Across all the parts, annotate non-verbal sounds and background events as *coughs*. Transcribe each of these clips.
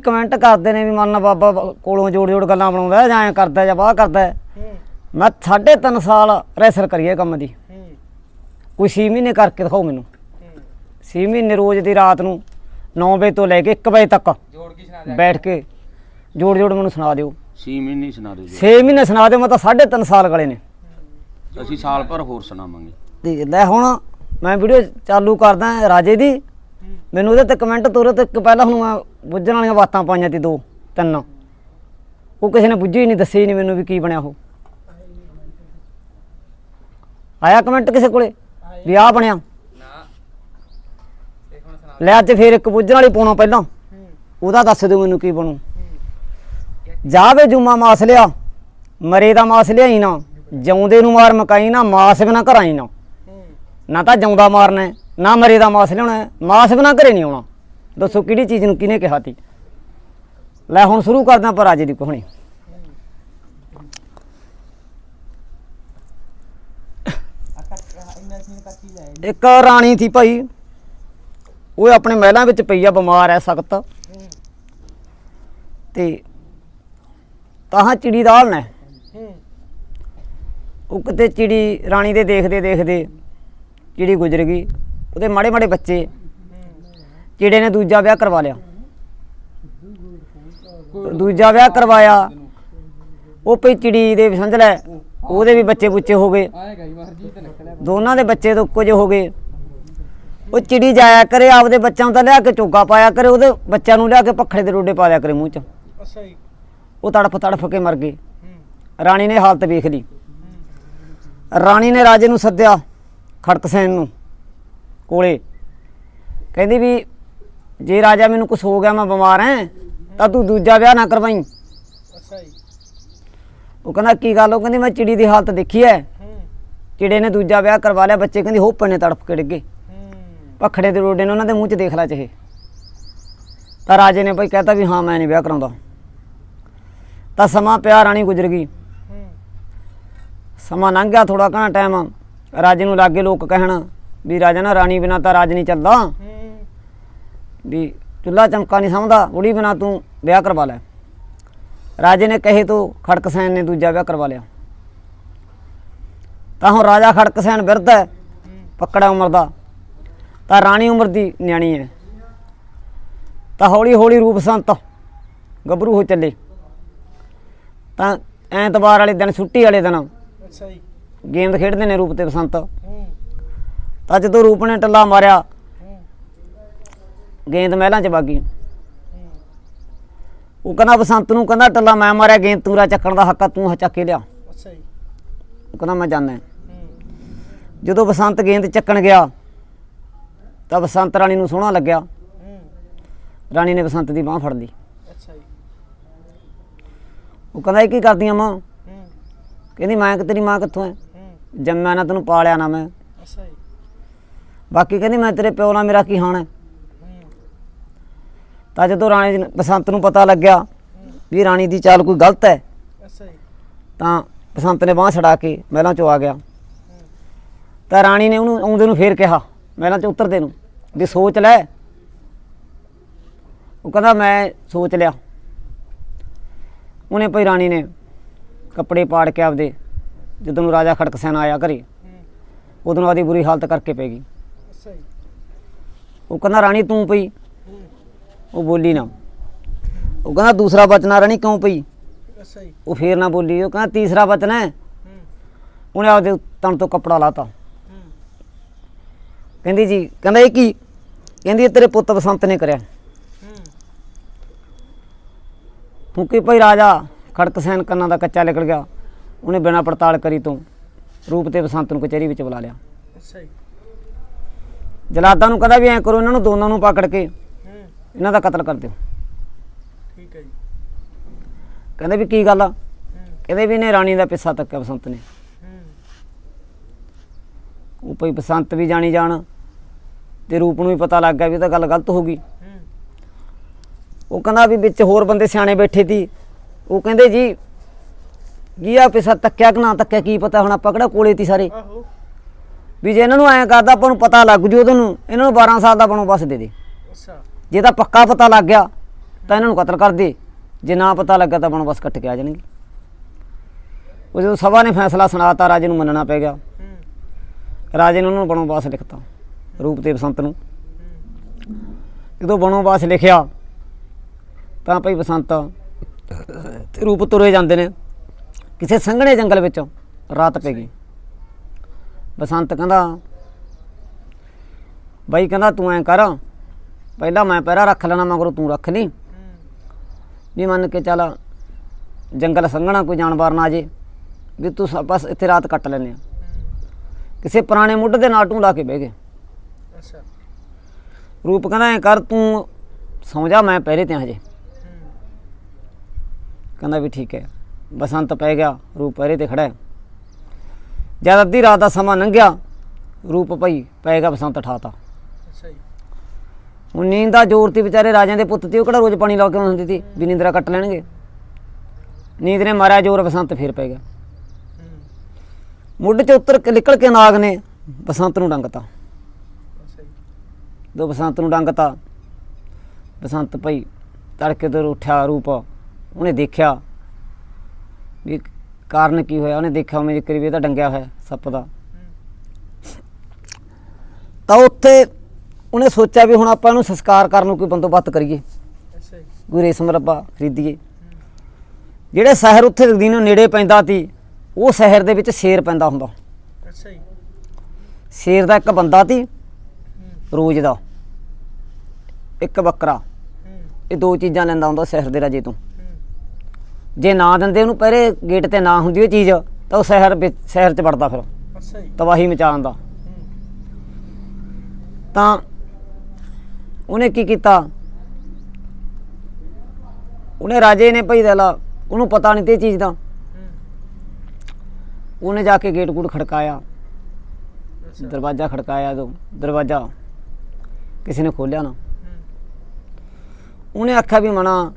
Comment ਕਰਦੇ ਨੇ ਵੀ ਮੰਨ ਬਾਬਾ ਕੋਲੋਂ ਜੋੜ ਜੋੜ ਗੱਲਾਂ ਬਣਾਉਂਦਾ ਜਾਂ ਐਂ ਕਰਦਾ ਜਾਂ ਬਾਹ ਕਰਦਾ ਮੈਂ 3.5 ਸਾਲ ਰੈਸਲ ਕਰੀਏ ਕੰਮ ਦੀ। ਕੋਈ 6 ਮਹੀਨੇ ਕਰਕੇ ਦਿਖਾਓ ਮੈਨੂੰ। ਹੂੰ। 6 ਮਹੀਨੇ ਰੋਜ਼ ਦੀ ਰਾਤ ਨੂੰ 9 ਵਜੇ ਤੋਂ ਲੈ ਕੇ 1 ਵਜੇ ਤੱਕ ਜੋੜ ਕੀ ਸੁਣਾ ਬੈਠ ਕੇ ਜੋੜ ਜੋੜ ਮੈਨੂੰ ਸੁਣਾ ਦਿਓ। ਛੇ ਮਹੀਨੇ ਹੀ ਸੁਣਾ ਦਿਓ ਜੀ 6 ਮਹੀਨੇ ਸੁਣਾ ਦਿਓ ਮੈਂ ਤਾਂ 3.5 ਸਾਲ ਗਲੇ ਨੇ। ਅਸੀਂ ਸਾਲ ਭਰ ਹੋਰ ਸੁਣਾਵਾਂਗੇ। ਤੇ ਲੈ ਹੁਣ ਮੈਂ ਵੀਡੀਓ ਚਾਲੂ ਕਰਦਾ ਰਾਜੇ ਦੀ। ਮੈਨੂੰ ਉਹਦੇ ਤੇ ਕਮੈਂਟ ਤੋਰੇ ਤੇ ਇੱਕ ਪਹਿਲਾਂ ਹੁਣ ਮੈਂ ਬੁੱਝਣ ਵਾਲੀਆਂ ਬਾਤਾਂ ਪਾਈਆਂ ਤੀ ਦੋ, ਤਿੰਨ। ਉਹ ਕਿਸੇ ਨੇ ਬੁੱਝੀ ਨਹੀਂ, ਦੱਸੀ ਨਹੀਂ ਮੈਨੂੰ ਵੀ ਕੀ ਬਣਿਆ ਉਹ। ਆਇਆ ਕਮੈਂਟ ਕਿਸੇ ਕੋਲੇ? ਵੀ ਆ ਬਣਿਆ। ਲੈ ਅੱਜ ਫੇਰ ਇੱਕ ਬੁੱਝਣ ਵਾਲੀ ਪਾਉਣਾ ਪਹਿਲਾਂ। ਉਹਦਾ ਦੱਸ ਦਿਓ ਮੈਨੂੰ ਕੀ ਬਣੂ। ਜਾਵੇ ਜੁਮਾ ਮਾਸ ਲਿਆ। ਮਰੇ ਦਾ ਮਾਸ ਲਿਆਈ ਨਾ। ਜਿਉਂਦੇ ਨੂੰ ਮਾਰ ਮਕਾਈ ਨਾ, ਮਾਸ ਬਿਨਾ ਘਰਾਈ ਨਾ। ਨਾ ਤਾਂ ਜਿਉਂਦਾ ਮਾਰਨਾ ਨਾ ਮਰੇ ਦਾ ਮਾਸ ਲਿਆਉਣਾ ਮਾਸ ਬਿਨਾ ਘਰੇ ਨਹੀਂ ਆਉਣਾ। ਦੱਸੋ ਕਿਹੜੀ ਚੀਜ਼ ਨੂੰ ਕਿਹਨੇ ਕਿਹਾ ਤੀ ਲੈ ਹੁਣ ਸ਼ੁਰੂ ਕਰਦਾ ਪਰ ਅੱਜ ਦੀ ਕਹਾਣੀ। ਇੱਕ ਰਾਣੀ ਸੀ ਭਾਈ। ਉਹ ਆਪਣੇ ਮਹਿਲਾਂ ਵਿੱਚ ਪਈ ਆ, ਬਿਮਾਰ ਐ ਸਖਤ। ਹੂੰ ਤੇ ਤਾਹਾਂ ਚਿੜੀ ਦਾ ਹਾਲ ਨੇ ਉਹ ਕਿਤੇ ਚਿੜੀ ਰਾਣੀ ਦੇ ਦੇਖਦੇ ਦੇਖਦੇ ਚਿੜੀ ਗੁਜ਼ਰ ਗਈ। ਉਹਦੇ ਮਾੜੇ ਮਾੜੇ ਬੱਚੇ। ਚਿੜੇ ਨੇ ਦੂਜਾ ਵਿਆਹ ਕਰਵਾ ਲਿਆ। ਦੂਜਾ ਵਿਆਹ ਕਰਵਾਇਆ। ਉਹ ਪਈ ਚਿੜੀ ਦੇ ਸਮਝ ਲੈ ਉਹਦੇ ਵੀ ਬੱਚੇ ਬੁੱਚੇ ਹੋ ਗਏ। ਦੋਨਾਂ ਦੇ ਬੱਚੇ ਤੋਂ ਕੁਝ ਹੋ ਗਏ। ਉਹ ਚਿੜੀ ਜਾਇਆ ਕਰੇ ਆਪਦੇ ਬੱਚਿਆਂ ਨੂੰ ਤਾਂ ਲਿਆ ਕੇ ਚੋਗਾ ਪਾਇਆ ਕਰੇ ਉਹਦੇ ਬੱਚਿਆਂ ਨੂੰ ਲਿਆ ਕੇ ਪੱਖੜੇ ਦੇ ਰੋਡੇ ਪਾ ਦਿਆ ਕਰੇ ਮੂੰਹ 'ਚ। ਅੱਛਾ ਜੀ। ਉਹ ਤੜਫ ਤੜਫ ਕੇ ਮਰ ਗਏ। ਰਾਣੀ ਨੇ ਹਾਲਤ ਵੇਖ ਲਈ। ਰਾਣੀ ਨੇ ਰਾਜੇ ਨੂੰ ਸੱਦਿਆ ਖੜਕਸੈਨ ਨੂੰ। ਕੋਲੇ। ਕਹਿੰਦੀ ਵੀ ਜੇ ਰਾਜਾ ਮੈਨੂੰ ਕੁਝ ਹੋ ਗਿਆ ਮੈਂ ਬਿਮਾਰ ਐ ਤਾਂ ਤੂੰ ਦੂਜਾ ਵਿਆਹ ਨਾ ਕਰਵਾਈ। ਅੱਛਾ ਜੀ। ਉਹ ਕਹਿੰਦਾ ਕੀ ਗੱਲ? ਉਹ ਕਹਿੰਦੀ ਮੈਂ ਚਿੜੀ ਦੀ ਹਾਲਤ ਦੇਖੀ ਐ ਹੂੰ। ਚਿੜੇ ਨੇ ਦੂਜਾ ਵਿਆਹ ਕਰਵਾ ਲਿਆ ਬੱਚੇ ਕਹਿੰਦੀ ਹੋਪਣ ਨੇ ਤੜਫ ਕੇ ਡਿੱਗੇ। ਹੂੰ। ਪਖੜੇ ਦੇ ਰੋਡੇ ਨੇ ਉਹਨਾਂ ਦੇ ਮੂੰਹ 'ਚ ਦੇਖ ਲਾ ਚਾਹੇ ਤਾਂ ਰਾਜੇ ਨੇ ਭਾਈ ਕਹਤਾ ਵੀ ਹਾਂ ਮੈਂ ਨਹੀਂ ਵਿਆਹ ਕਰਾਉਂਦਾ। ਤਾਂ ਸਮਾਂ ਪਿਆ ਰਾਣੀ ਗੁਜ਼ਰ ਗਈ। ਹੂੰ। ਸਮਾਂ ਲੰਘ ਗਿਆ ਥੋੜਾ ਘਣਾ ਟਾਈਮ ਰਾਜੇ ਨੂੰ ਲਾਗੇ ਲੋਕ ਕਹਿਣ ਵੀ ਰਾਜਾ ਨਾ ਰਾਣੀ ਬਿਨਾ ਤਾਂ ਰਾਜ ਨਹੀਂ ਚੱਲਦਾ। ਹੂੰ ਵੀ ਚੁੱਲਾ ਚਮਕਾ ਨਹੀਂ ਸਮਝਦਾ ਕੁੜੀ ਬਿਨਾ ਤੂੰ ਵਿਆਹ ਕਰਵਾ ਲੈ। ਰਾਜੇ ਨੇ ਕਹੇ ਤੋਂ ਖੜਕਸੈਨ ਨੇ ਦੂਜਾ ਵਿਆਹ ਕਰਵਾ ਲਿਆ। ਤਾਂ ਹੁਣ ਰਾਜਾ ਖੜਕਸੈਨ ਵਿਰਧ ਹੈ ਪੱਕੜਾ ਉਮਰ ਦਾ। ਤਾਂ ਰਾਣੀ ਉਮਰ ਦੀ ਨਿਆਣੀ ਹੈ। ਤਾਂ ਹੌਲੀ ਹੌਲੀ ਰੂਪ ਸੰਤ ਗੱਭਰੂ ਹੋ ਚੱਲੇ। ਤਾਂ ਐਤਵਾਰ ਵਾਲੇ ਦਿਨ ਛੁੱਟੀ ਵਾਲੇ ਦਿਨ ਅੱਛਾ ਜੀ। ਗੇਮ ਖੇਡਦੇ ਨੇ ਰੂਪ ਤੇ ਬਸੰਤ ਹੂੰ। ਤਾਂ ਜਦੋਂ ਰੂਪ ਨੇ ਟੱਲਾ ਮਾਰਿਆ। ਗੇਂਦ ਮਹਿਲਾਂ 'ਚ ਹੂੰ। ਉਹ ਕਹਿੰਦਾ ਬਸੰਤ ਨੂੰ ਕਹਿੰਦਾ ਟੱਲਾ ਮੈਂ ਮਾਰਿਆ ਗੇਂਦ ਤੂਰਾ ਚੱਕਣ ਦਾ ਹੱਕ ਆ ਤੂੰ ਚੱਕ ਕੇ ਲਿਆ। ਅੱਛਾ ਜੀ। ਉਹ ਕਹਿੰਦਾ ਮੈਂ ਜਾਣਾ ਜਦੋਂ ਬਸੰਤ ਗੇਂਦ ਚੱਕਣ ਗਿਆ ਤਾਂ ਬਸੰਤ ਰਾਣੀ ਨੂੰ ਸੋਹਣਾ ਲੱਗਿਆ। ਰਾਣੀ ਨੇ ਬਸੰਤ ਦੀ ਬਾਹ ਫੜ ਲਈ। ਅੱਛਾ ਜੀ। ਉਹ ਕਹਿੰਦਾ ਇਹ ਕੀ ਕਰਦੀਆਂ ਮਾਂ? ਕਹਿੰਦੀ ਮੈਂ ਕਿ ਤੇਰੀ ਮਾਂ ਕਿੱਥੋਂ ਹੂੰ। ਜੰਮਿਆ ਨਾ ਤੈਨੂੰ ਪਾਲਿਆ ਨਾ ਮੈਂ। ਅੱਛਾ ਜੀ। ਬਾਕੀ ਕਹਿੰਦੀ ਮੈਂ ਤੇਰੇ ਪਿਓ ਨਾਲ ਮੇਰਾ ਕੀ ਹਾਣ ਤਾਂ ਜਦੋਂ ਰਾਣੀ ਨੂੰ- ਬਸੰਤ ਨੂੰ ਪਤਾ ਲੱਗਿਆ ਵੀ ਰਾਣੀ ਦੀ ਚਾਲ ਕੋਈ ਗਲਤ ਹੈ ਅੱਛਾ ਜੀ। ਤਾਂ ਬਸੰਤ ਨੇ ਬਾਹ ਛਡਾ ਕੇ ਮਹਿਲਾਂ ਚੋਂ ਆ ਗਿਆ। ਤਾਂ ਰਾਣੀ ਨੇ ਉਹਨੂੰ ਆਉਂਦੇ ਨੂੰ ਫੇਰ ਕਿਹਾ ਮਹਿਲਾਂ ਚ ਉਤਰਦੇ ਨੂੰ ਵੀ ਸੋਚ ਲੈ। ਉਹ ਕਹਿੰਦਾ ਮੈਂ ਸੋਚ ਲਿਆ। ਉਹਨੇ ਭਈ ਰਾਣੀ ਨੇ ਕੱਪੜੇ ਪਾੜ ਕੇ ਆਪਦੇ ਜਦੋਂ ਨੂੰ ਰਾਜਾ ਖੜਕਸੈਨ ਆਇਆ ਘਰੇ ਉਦੋਂ ਆਦੀ ਬੁਰੀ ਹਾਲਤ ਕਰਕੇ ਪੈ ਗਈ। ਉਹ ਕਹਿੰਦਾ ਰਾਣੀ ਤੂੰ ਪਈ? ਉਹ ਬੋਲੀ ਨਾ। ਉਹ ਕਹਿੰਦਾ ਦੂਸਰਾ ਬਚਨਾ ਰਾਣੀ ਕਿਉਂ ਪਈ? ਉਹ ਫੇਰ ਨਾ ਬੋਲੀ ਉਹ ਕਹਿੰਦਾ ਤੀਸਰਾ ਬਚਨ ਹੈ? ਉਹਨੇ ਆਪਦੇ ਤਨ ਤੋਂ ਕੱਪੜਾ ਲਾਤਾ। ਕਹਿੰਦੀ ਜੀ ਕਹਿੰਦਾ ਇਹ ਕੀ? ਕਹਿੰਦੀ ਇਹ ਤੇਰੇ ਪੁੱਤ ਬਸੰਤ ਨੇ ਕਰਿਆ। ਹੂੰ। ਕਿਉਂਕਿ ਭਾਈ ਰਾਜਾ? ਖੜਕਸੈਨ ਕੰਨਾਂ ਦਾ ਕੱਚਾ ਨਿਕਲ ਗਿਆ। ਉਹਨੇ ਬਿਨਾਂ ਪੜਤਾਲ ਕਰੀ ਤੋਂ ਰੂਪ ਤੇ ਬਸੰਤ ਨੂੰ ਕਚਹਿਰੀ ਵਿੱਚ ਬੁਲਾ ਲਿਆ। ਜੀ ਜਲਾਦਾਂ ਨੂੰ ਕਹਿੰਦਾ ਵੀ ਐਂ ਕਰੋ ਇਹਨਾਂ ਨੂੰ ਦੋਨਾਂ ਨੂੰ ਪਕੜ ਕੇ। ਹੂੰ। ਇਹਨਾਂ ਦਾ ਕਤਲ ਕਰ ਦਿਓ। ਠੀਕ ਹੈ ਜੀ। ਕਹਿੰਦੇ ਵੀ ਕੀ ਗੱਲ ਆ? ਕਹਿੰਦੇ ਵੀ ਇਹਨੇ ਰਾਣੀ ਦਾ ਪਿੱਛਾ ਤੱਕਿਆ ਬਸੰਤ ਨੇ। ਹੂੰ। ਉਹ ਭਈ ਬਸੰਤ ਵੀ ਜਾਣੀ ਜਾਣ ਤੇ ਰੂਪ ਨੂੰ ਵੀ ਪਤਾ ਲੱਗ ਗਿਆ ਵੀ ਇਹ ਤਾਂ ਗੱਲ ਗਲਤ ਹੋ ਗਈ। ਹੂੰ। ਉਹ ਕਹਿੰਦਾ ਵੀ ਵਿੱਚ ਹੋਰ ਬੰਦੇ ਸਿਆਣੇ ਬੈਠੇ ਸੀ। ਉਹ ਕਹਿੰਦੇ ਜੀ ਕੀ ਆ ਪਿੱਛਾ ਤੱਕਿਆ ਕਿ ਨਾ ਤੱਕਿਆ ਕੀ ਪਤਾ ਹੁਣ ਆਪਾਂ ਕਿਹੜਾ ਕੋਲੇ ਤੀ ਸਾਰੇ? ਆਹੋ। ਵੀ ਜੇ ਇਹਨਾਂ ਨੂੰ ਐਂ ਕਰਦਾ ਆਪਾਂ ਨੂੰ ਪਤਾ ਲੱਗ ਜੂ ਉਦੋਂ ਨੂੰ ਇਹਨਾਂ ਨੂੰ 12 ਸਾਲ ਦਾ ਬਣੋ ਬਸ ਦੇ ਦੇ। ਅੱਛਾ। ਜੇ ਤਾਂ ਪੱਕਾ ਪਤਾ ਲੱਗ ਗਿਆ ਤਾਂ ਇਹਨਾਂ ਨੂੰ ਕਤਲ ਕਰ ਦੇ। ਜੇ ਨਾ ਪਤਾ ਲੱਗਾ ਤਾਂ ਬਨਵਾਸ ਕੱਟ ਕੇ ਆ ਜਾਣਗੇ। ਉਹ ਜਦੋਂ ਸਭਾ ਨੇ ਫੈਸਲਾ ਸੁਣਾਤਾ ਰਾਜੇ ਨੂੰ ਮੰਨਣਾ ਪੈ ਗਿਆ। ਰਾਜੇ ਨੇ ਉਹਨਾਂ ਨੂੰ ਬਨਵਾਸ ਲਿਖਤਾ ਰੂਪ ਤੇ ਬਸੰਤ ਨੂੰ। ਜਦੋਂ ਬਨਵਾਸ ਲਿਖਿਆ ਤਾਂ ਭਾਈ ਬਸੰਤ ਤੇ ਰੂਪ ਤੁਰੇ ਜਾਂਦੇ ਨੇ। ਕਿਸੇ ਸੰਘਣੇ ਜੰਗਲ ਵਿੱਚ ਰਾਤ ਪੈ ਗਈ। ਬਸੰਤ ਕਹਿੰਦਾ ਬਾਈ ਕਹਿੰਦਾ ਤੂੰ ਐਂ ਕਰ ਪਹਿਲਾਂ ਮੈਂ ਪਹਿਰਾ ਰੱਖ ਲੈਣਾ ਮਗਰੋਂ ਤੂੰ ਰੱਖ ਲਈ। ਵੀ ਮੰਨ ਕੇ ਚੱਲ ਜੰਗਲ ਸੰਘਣਾ ਕੋਈ ਜਾਨਵਰ ਨਾ ਆ ਜੇ ਵੀ ਤੂੰ ਬਸ ਇੱਥੇ ਰਾਤ ਕੱਟ ਲੈਨੇ ਆ। ਕਿਸੇ ਪੁਰਾਣੇ ਮੁੱਢ ਦੇ ਨਾਲ ਟੂੰ ਲਾ ਕੇ ਬਹਿ ਗਏ। ਅੱਛਾ। ਰੂਪ ਕਹਿੰਦਾ ਐ ਕਰ ਤੂੰ ਸੌਂ ਜਾ ਮੈਂ ਪਹਿਰੇ ਤੇ ਹਜੇ। ਕਹਿੰਦਾ ਵੀ ਠੀਕ ਹੈ। ਬਸੰਤ ਪੈ ਗਿਆ ਰੂਪ ਪਹਿਰੇ ਤੇ ਖੜਾ ਹੈ। ਜਦ ਅੱਧੀ ਰਾਤ ਦਾ ਸਮਾਂ ਲੰਘਿਆ ਰੂਪ ਭਾਈ ਪੈ ਗਿਆ ਬਸੰਤ ਠਾਤਾ। ਅੱਛਾ ਜੀ। ਹੁਣ ਨੀਂਦ ਦਾ ਜ਼ੋਰ ਤੀ ਵਿਚਾਰੇ ਰਾਜਿਆਂ ਦੇ ਪੁੱਤ ਤੇ ਉਹ ਕਿਹੜਾ ਰੋਜ਼ ਪਾਣੀ ਲਾ ਕੇ ਹੁੰਦੀ ਤੀ? ਵੀ ਨੀਂਦਰਾ ਕੱਟ ਲੈਣਗੇ। ਨੀਂਦ ਨੇ ਮਾਰਿਆ ਜ਼ੋਰ ਬਸੰਤ ਫੇਰ ਪੈ ਗਿਆ। ਮੁੱਢ 'ਚ ਉੱਤਰ ਨਿਕਲ ਕੇ ਨਾਗ ਨੇ ਬਸੰਤ ਨੂੰ ਡੰਗਤਾ। ਦੋ ਬਸੰਤ ਨੂੰ ਡੰਗਤਾ। ਬਸੰਤ ਭਾਈ ਤੜਕੇ ਤੋਂ ਉੱਠਿਆ ਰੂਪ ਉਹਨੇ ਦੇਖਿਆ ਵੀ ਕਾਰਨ ਕੀ ਹੋਇਆ? ਉਹਨੇ ਦੇਖਿਆ ਉਹਨੇ ਜਿਕਰ ਵੀ ਇਹ ਤਾਂ ਡੰਗਿਆ ਹੋਇਆ ਸੱਪ ਦਾ। ਤਾਂ ਉੱਥੇ ਉਹਨੇ ਸੋਚਿਆ ਵੀ ਹੁਣ ਆਪਾਂ ਇਹਨੂੰ ਸੰਸਕਾਰ ਕਰਨ ਨੂੰ ਕੋਈ ਬੰਦੋਬਸਤ ਕਰੀਏ। ਅੱਛਾ ਜੀ। ਕੋਈ ਰੇਸ਼ਮ ਰੱਬਾ ਖਰੀਦੀਏ। ਜਿਹੜੇ ਸ਼ਹਿਰ ਉੱਥੇ ਦੀ ਨੂੰ ਨੇੜੇ ਪੈਂਦਾ ਸੀ ਉਹ ਸ਼ਹਿਰ ਦੇ ਵਿੱਚ ਸ਼ੇਰ ਪੈਂਦਾ ਹੁੰਦਾ। ਅੱਛਾ ਜੀ। ਸ਼ੇਰ ਦਾ ਇੱਕ ਬੰਦਾ ਸੀ ਰੋਜ਼ ਦਾ। ਇੱਕ ਬੱਕਰਾ। ਇਹ ਦੋ ਚੀਜ਼ਾਂ ਲੈਂਦਾ ਹੁੰਦਾ ਸ਼ਹਿਰ ਦੇ ਰਾਜੇ ਤੋਂ। ਜੇ ਨਾ ਦਿੰਦੇ ਉਹਨੂੰ ਪਹਿਰੇ ਗੇਟ ਤੇ ਨਾ ਹੁੰਦੀ ਉਹ ਚੀਜ਼ ਤਾਂ ਉਹ ਸ਼ਹਿਰ ਵਿੱਚ ਸ਼ਹਿਰ 'ਚ ਵੜਦਾ ਫਿਰ। ਅੱਛਾ ਜੀ। ਤਬਾਹੀ ਮਚਾਉਣ ਦਾ। ਤਾਂ ਉਹਨੇ ਕੀ ਕੀਤਾ? ਉਹਨੇ ਰਾਜੇ ਨੇ ਭਈ ਲਾ ਉਹਨੂੰ ਪਤਾ ਨਹੀਂ ਤੇ ਚੀਜ਼ ਦਾ। ਉਹਨੇ ਜਾ ਕੇ ਗੇਟ ਗੂਟ ਖੜਕਾਇਆ। ਦਰਵਾਜ਼ਾ ਖੜਕਾਇਆ ਤੋਂ ਦਰਵਾਜ਼ਾ। ਕਿਸੇ ਨੇ ਖੋਲ੍ਹਿਆ ਨਾ। ਉਹਨੇ ਆਖਿਆ ਵੀ ਮਣਾ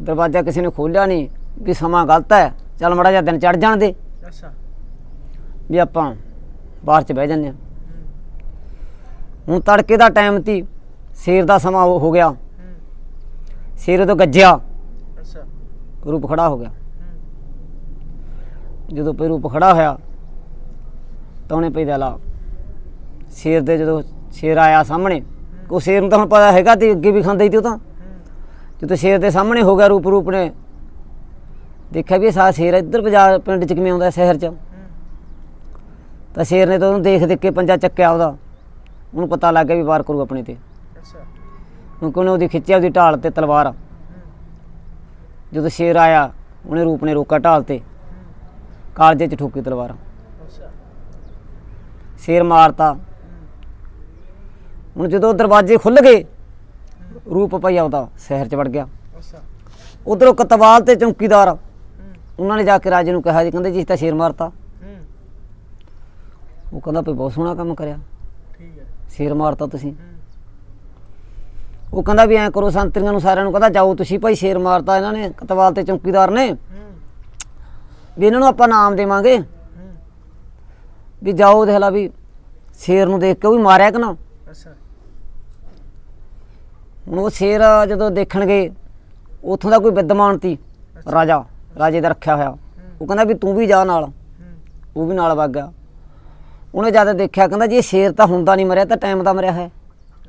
ਦਰਵਾਜ਼ਾ ਕਿਸੇ ਨੇ ਖੋਲ੍ਹਿਆ ਨਹੀਂ ਵੀ ਸਮਾਂ ਗਲਤ ਹੈ ਚੱਲ ਮੜਾ ਜਿਹਾ ਦਿਨ ਚੜ ਜਾਣ ਦੇ। ਅੱਛਾ। ਵੀ ਆਪਾਂ ਬਾਹਰ ਚ ਬਹਿ ਜੰਨੇ ਆ ਹੂੰ। ਹੁਣ ਤੜਕੇ ਦਾ ਟਾਈਮ ਤੀ ਸ਼ੇਰ ਦਾ ਸਮਾਂ ਹੋ ਗਿਆ। ਸ਼ੇਰ ਤੋਂ ਗੱਜਿਆ। ਅੱਛਾ। ਰੂਪ ਖੜਾ ਹੋ ਗਿਆ। ਜਦੋਂ ਪਈ ਰੂਪ ਖੜਾ ਹੋਇਆ ਤਾਂ ਉਹਨੇ ਪਈ ਲਾ ਸ਼ੇਰ ਦੇ ਜਦੋਂ ਸ਼ੇਰ ਆਇਆ ਸਾਹਮਣੇ ਉਹ ਸ਼ੇਰ ਨੂੰ ਤਾਂ ਹੁਣ ਪਤਾ ਹੈਗਾ ਤੇ ਅੱਗੇ ਵੀ ਖਾਂਦਾ ਹੀ ਤੇ ਉਹ ਤਾਂ। ਜਦੋਂ ਸ਼ੇਰ ਦੇ ਸਾਹਮਣੇ ਹੋ ਗਿਆ ਰੂਪ ਰੂਪ ਨੇ। ਦੇਖਿਆ ਵੀ ਇਹ ਸਾਰਾ ਸ਼ੇਰ ਇੱਧਰ ਬਾਜ਼ਾਰ ਪਿੰਡ ਚ ਕਿਵੇਂ ਆਉਂਦਾ ਸ਼ਹਿਰ ਚ। ਤਾਂ ਸ਼ੇਰ ਨੇ ਤਾਂ ਉਹਨੂੰ ਦੇਖ ਦੇਖ ਕੇ ਪੰਜਾ ਚੱਕਿਆ ਉਹਦਾ। ਉਹਨੂੰ ਪਤਾ ਲੱਗ ਗਿਆ ਵੀ ਵਾਰ ਕਰੂ ਆਪਣੇ ਤੇ। ਅੱਛਾ। ਕਿਉਂਕਿ ਉਹਨੇ ਉਹਦੀ ਖਿੱਚਿਆ ਉਹਦੀ ਢਾਲ ਤੇ ਤਲਵਾਰ। ਜਦੋਂ ਸ਼ੇਰ ਆਇਆ ਉਹਨੇ ਰੂਪ ਨੇ ਰੋਕਾ ਢਾਲ ਤੇ। ਕਾਲਜੇ ਚ ਠੋਕੀ ਤਲਵਾਰ। ਅੱਛਾ। ਸ਼ੇਰ ਮਾਰਤਾ। ਹੁਣ ਜਦੋਂ ਦਰਵਾਜ਼ੇ ਖੁੱਲ ਗਏ ਰੂਪ ਪਈ ਉਹਦਾ ਸ਼ਹਿਰ ਚ ਵੜ ਗਿਆ। ਅੱਛਾ। ਉਧਰੋਂ ਕਤਵਾਲ ਤੇ ਚੌਕੀਦਾਰ। ਉਹਨਾਂ ਨੇ ਜਾ ਕੇ ਰਾਜੇ ਨੂੰ ਕਿਹਾ ਜੀ ਕਹਿੰਦੇ ਜੀ ਤਾਂ ਸ਼ੇਰ ਮਾਰਤਾ। ਉਹ ਕਹਿੰਦਾ ਭਈ ਬਹੁਤ ਸੋਹਣਾ ਕੰਮ ਕਰਿਆ। ਠੀਕ ਹੈ। ਸ਼ੇਰ ਮਾਰਤਾ ਤੁਸੀਂ। ਉਹ ਕਹਿੰਦਾ ਵੀ ਐਂ ਕਰੋ ਸੰਤਰੀਆਂ ਨੂੰ ਸਾਰਿਆਂ ਨੂੰ ਕਹਿੰਦਾ ਜਾਓ ਤੁਸੀਂ ਭਾਈ ਸ਼ੇਰ ਮਾਰਤਾ ਇਹਨਾਂ ਨੇ ਕਤਵਾਲ ਤੇ ਚੌਕੀਦਾਰ ਨੇ। ਵੀ ਇਹਨਾਂ ਨੂੰ ਆਪਾਂ ਨਾਮ ਦੇਵਾਂਗੇ। ਵੀ ਜਾਓ ਦੇਖ ਲਾ ਵੀ ਸ਼ੇਰ ਨੂੰ ਦੇਖ ਕੇ ਉਹ ਵੀ ਮਾਰਿਆ ਕਿ ਨਾ। ਅੱਛਾ। ਹੁਣ ਉਹ ਸ਼ੇਰ ਜਦੋਂ ਦੇਖਣ ਗਏ ਉੱਥੋਂ ਦਾ ਕੋਈ ਵਿਦਵਾਨ ਸੀ ਰਾਜਾ ਰਾਜੇ ਦਾ ਰੱਖਿਆ ਹੋਇਆ। ਉਹ ਕਹਿੰਦਾ ਵੀ ਤੂੰ ਵੀ ਜਾ ਨਾਲ। ਉਹ ਵੀ ਨਾਲ ਵਗ ਗਿਆ। ਉਹਨੇ ਜਦ ਦੇਖਿਆ ਕਹਿੰਦਾ ਜੀ ਇਹ ਸ਼ੇਰ ਤਾਂ ਹੁੰਦਾ ਨਹੀਂ ਮਰਿਆ ਤਾਂ ਟਾਈਮ ਦਾ ਮਰਿਆ ਹੈ।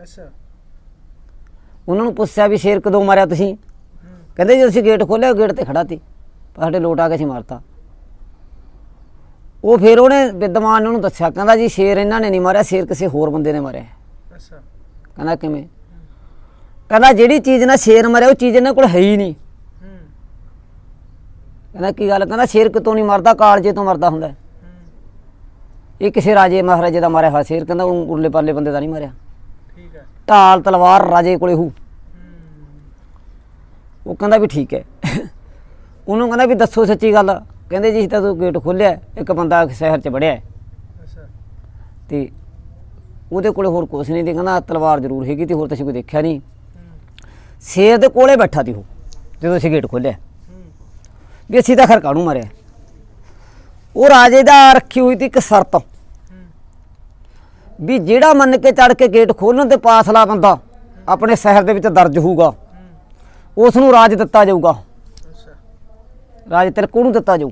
ਅੱਛਾ। ਉਹਨਾਂ ਨੂੰ ਪੁੱਛਿਆ ਵੀ ਸ਼ੇਰ ਕਦੋਂ ਮਾਰਿਆ ਤੁਸੀਂ? ਕਹਿੰਦੇ ਜਦੋਂ ਅਸੀਂ ਗੇਟ ਖੋਲ੍ਹਿਆ ਗੇਟ ਤੇ ਖੜਾ ਸੀ। ਪਰ ਸਾਡੇ ਲੋਟ ਆ ਕੇ ਸੀ ਮਾਰਤਾ। ਉਹ ਫਿਰ ਉਹਨੇ ਵਿਦਵਾਨ ਨੂੰ ਦੱਸਿਆ ਕਹਿੰਦਾ ਜੀ ਸ਼ੇਰ ਇਹਨਾਂ ਨੇ ਨਹੀਂ ਮਾਰਿਆ ਸ਼ੇਰ ਕਿਸੇ ਹੋਰ ਬੰਦੇ ਨੇ ਮਾਰਿਆ। ਅੱਛਾ। ਕਹਿੰਦਾ ਕਿਵੇਂ? ਕਹਿੰਦਾ ਜਿਹੜੀ ਚੀਜ਼ ਨਾਲ ਸ਼ੇਰ ਮਰਿਆ ਉਹ ਚੀਜ਼ ਇਹਨਾਂ ਕੋਲ ਹੈ ਹੀ ਨਹੀਂ। ਕਹਿੰਦਾ ਕੀ ਗੱਲ? ਕਹਿੰਦਾ ਸ਼ੇਰ ਕਿਤੋਂ ਨਹੀਂ ਮਰਦਾ ਕਾਲਜੇ ਤੋਂ ਮਰਦਾ ਹੁੰਦਾ। ਇਹ ਕਿਸੇ ਰਾਜੇ ਮਹਾਰਾਜੇ ਦਾ ਮਾਰਿਆ ਹੋਇਆ ਸ਼ੇਰ ਕਹਿੰਦਾ ਉਹ ਉਰਲੇ ਪਰਲੇ ਬੰਦੇ ਦਾ ਨਹੀਂ ਮਾਰਿਆ। ਠੀਕ ਹੈ। ਢਾਲ ਤਲਵਾਰ ਰਾਜੇ ਕੋਲੇ ਹੂ। ਉਹ ਕਹਿੰਦਾ ਵੀ ਠੀਕ ਹੈ। ਉਹਨੂੰ ਕਹਿੰਦਾ ਵੀ ਦੱਸੋ ਸੱਚੀ ਗੱਲ। ਕਹਿੰਦੇ ਜੀ ਤਾਂ ਤੂੰ ਗੇਟ ਖੋਲਿਆ ਇੱਕ ਬੰਦਾ ਸ਼ਹਿਰ 'ਚ ਵੜਿਆ। ਅੱਛਾ। ਤੇ ਉਹਦੇ ਕੋਲੇ ਹੋਰ ਕੁਛ ਨਹੀਂ ਤੇ ਕਹਿੰਦਾ ਤਲਵਾਰ ਜ਼ਰੂਰ ਹੈਗੀ ਤੇ ਹੋਰ ਤਾਂ ਕੋਈ ਦੇਖਿਆ ਨਹੀਂ। ਸ਼ੇਰ ਦੇ ਕੋਲੇ ਬੈਠਾ ਸੀ ਉਹ ਜਦੋਂ ਅਸੀਂ ਗੇਟ ਖੋਲਿਆ ਵੀ ਅਸੀਂ ਤਾਂ ਖਰ ਕਾਹਨੂੰ ਮਾਰਿਆ? ਉਹ ਰਾਜੇ ਦਾ ਰੱਖੀ ਹੋਈ ਸੀ ਇੱਕ ਸ਼ਰਤ ਵੀ ਜਿਹੜਾ ਮੰਨ ਕੇ ਚੜ ਕੇ ਗੇਟ ਖੋਲਣ ਤੇ ਪਾਸਲਾ ਬੰਦਾ ਆਪਣੇ ਸ਼ਹਿਰ ਦੇ ਵਿੱਚ ਦਰਜ ਹੋਊਗਾ ਉਸ ਨੂੰ ਰਾਜ ਦਿੱਤਾ ਜਾਊਗਾ। ਰਾਜ ਤੇਰੇ ਕੋਲ ਨੂੰ ਦਿੱਤਾ ਜਾਊ।